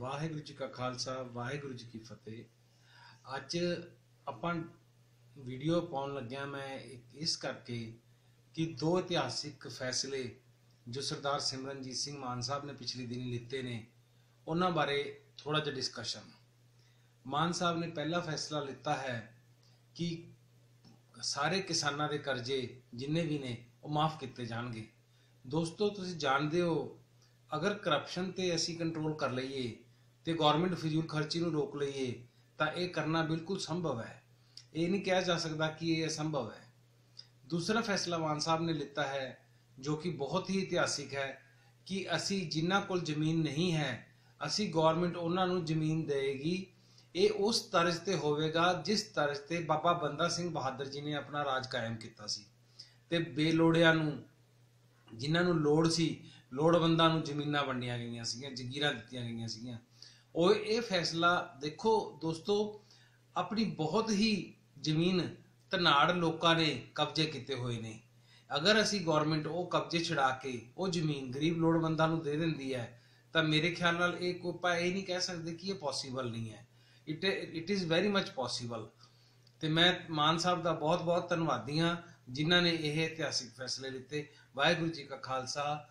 ਵਾਹਿਗੁਰੂ ਜੀ ਕਾ ਖਾਲਸਾ, ਵਾਹਿਗੁਰੂ ਜੀ ਕੀ ਫਤਿਹ। ਅੱਜ ਆਪਾਂ ਵੀਡੀਓ ਪਾਉਣ ਲੱਗਿਆ ਮੈਂ ਇਸ ਕਰਕੇ ਕਿ ਦੋ ਇਤਿਹਾਸਿਕ ਫੈਸਲੇ ਜੋ ਸਰਦਾਰ ਸਿਮਰਨਜੀਤ ਸਿੰਘ ਮਾਨ ਸਾਹਿਬ ਨੇ ਪਿਛਲੇ ਦਿਨੀ ਲਿੱਤੇ ਨੇ, ਉਹਨਾਂ ਬਾਰੇ ਥੋੜਾ ਜਿਹਾ ਡਿਸਕਸ਼ਨ ਮਾਨ ਸਾਹਿਬ ਨੇ ਪਹਿਲਾ ਫੈਸਲਾ ਲਿੱਤਾ ਹੈ ਕਿ ਸਾਰੇ ਕਿਸਾਨਾਂ ਦੇ ਕਰਜ਼ੇ ਜਿੰਨੇ ਵੀ ਨੇ, ਉਹ ਮਾਫ ਕੀਤੇ ਜਾਣਗੇ। ਦੋਸਤੋ, ਤੁਸੀਂ ਜਾਣਦੇ ਹੋ, ਅਗਰ ਕਰਪਸ਼ਨ ਤੇ ਅਸੀਂ ਕੰਟਰੋਲ ਕਰ ਲਈਏ ਤੇ ਗਵਰਨਮੈਂਟ ਫਿਜ਼ੂਲ ਖਰਚੀ ਨੂੰ ਰੋਕ ਲਈਏ, ਤਾਂ ਇਹ ਕਰਨਾ ਬਿਲਕੁਲ ਸੰਭਵ ਹੈ। ਇਹ ਨਹੀਂ ਕਿਹਾ ਜਾ ਸਕਦਾ ਕਿ ਇਹ ਅਸੰਭਵ ਹੈ। ਦੂਸਰਾ ਫੈਸਲਾ ਮਾਨ ਸਾਹਿਬ ਨੇ ਲਿੱਤਾ ਹੈ, ਜੋ ਕਿ ਬਹੁਤ ਹੀ ਇਤਿਹਾਸਿਕ ਹੈ, ਕਿ ਅਸੀਂ ਜਿਨ੍ਹਾਂ ਕੋਲ ਜ਼ਮੀਨ ਨਹੀਂ ਹੈ, ਅਸੀਂ ਗਵਰਨਮੈਂਟ ਉਹਨਾਂ ਨੂੰ ਜ਼ਮੀਨ ਦੇਗੀ ਇਹ ਉਸ ਤਰਜ਼ ਤੇ ਹੋਵੇਗਾ ਜਿਸ ਤਰਜ਼ ਤੇ ਬਾਬਾ ਬੰਦਾ ਸਿੰਘ ਬਹਾਦਰ ਜੀ ਨੇ ਆਪਣਾ ਰਾਜ ਕਾਇਮ ਕੀਤਾ ਸੀ। ਤੇ ਬੇਲੋੜਿਆਂ ਨੂੰ, ਜਿਨ੍ਹਾਂ ਨੂੰ ਲੋੜ ਸੀ ਲੋੜਵੰਦਾਂ ਨੂੰ ਜ਼ਮੀਨਾਂ ਵੰਡੀਆਂ ਗਈਆਂ ਸੀਗੀਆਂ, ਜ਼ਗੀਰਾਂ ਦਿੱਤੀਆਂ ਗਈਆਂ ਸੀਗੀਆਂ। ਉਹ ਇਹ ਫੈਸਲਾ ਦੇਖੋ ਦੋਸਤੋ, ਆਪਣੀ ਬਹੁਤ ਹੀ ਜ਼ਮੀਨ ਧਨਾੜ ਲੋਕਾਂ ਨੇ ਕਬਜ਼ੇ ਕੀਤੇ ਹੋਏ ਨੇ। ਅਗਰ ਅਸੀਂ ਗਵਰਨਮੈਂਟ ਉਹ ਕਬਜ਼ੇ ਛਡਾ ਕੇ ਉਹ ਜ਼ਮੀਨ ਗਰੀਬ ਲੋੜਵੰਦਾਂ ਨੂੰ ਦੇ ਦਿੰਦੀ ਹੈ, ਤਾਂ ਮੇਰੇ ਖਿਆਲ ਨਾਲ ਇਹ ਕੋਈ ਇਹ ਨਹੀਂ ਕਹਿ ਸਕਦੇ ਕਿ ਇਹ ਪੋਸੀਬਲ ਨਹੀਂ ਹੈ। It it is very much possible ਤੇ ਮੈਂ ਮਾਨ ਸਾਹਿਬ ਦਾ ਬਹੁਤ ਬਹੁਤ ਧੰਨਵਾਦੀ ਹਾਂ, ਜਿਨ੍ਹਾਂ ਨੇ ਇਹ ਇਤਿਹਾਸਿਕ ਫੈਸਲੇ ਲਿੱਤੇ। ਵਾਹਿਗੁਰੂ ਜੀ ਕਾ ਖਾਲਸਾ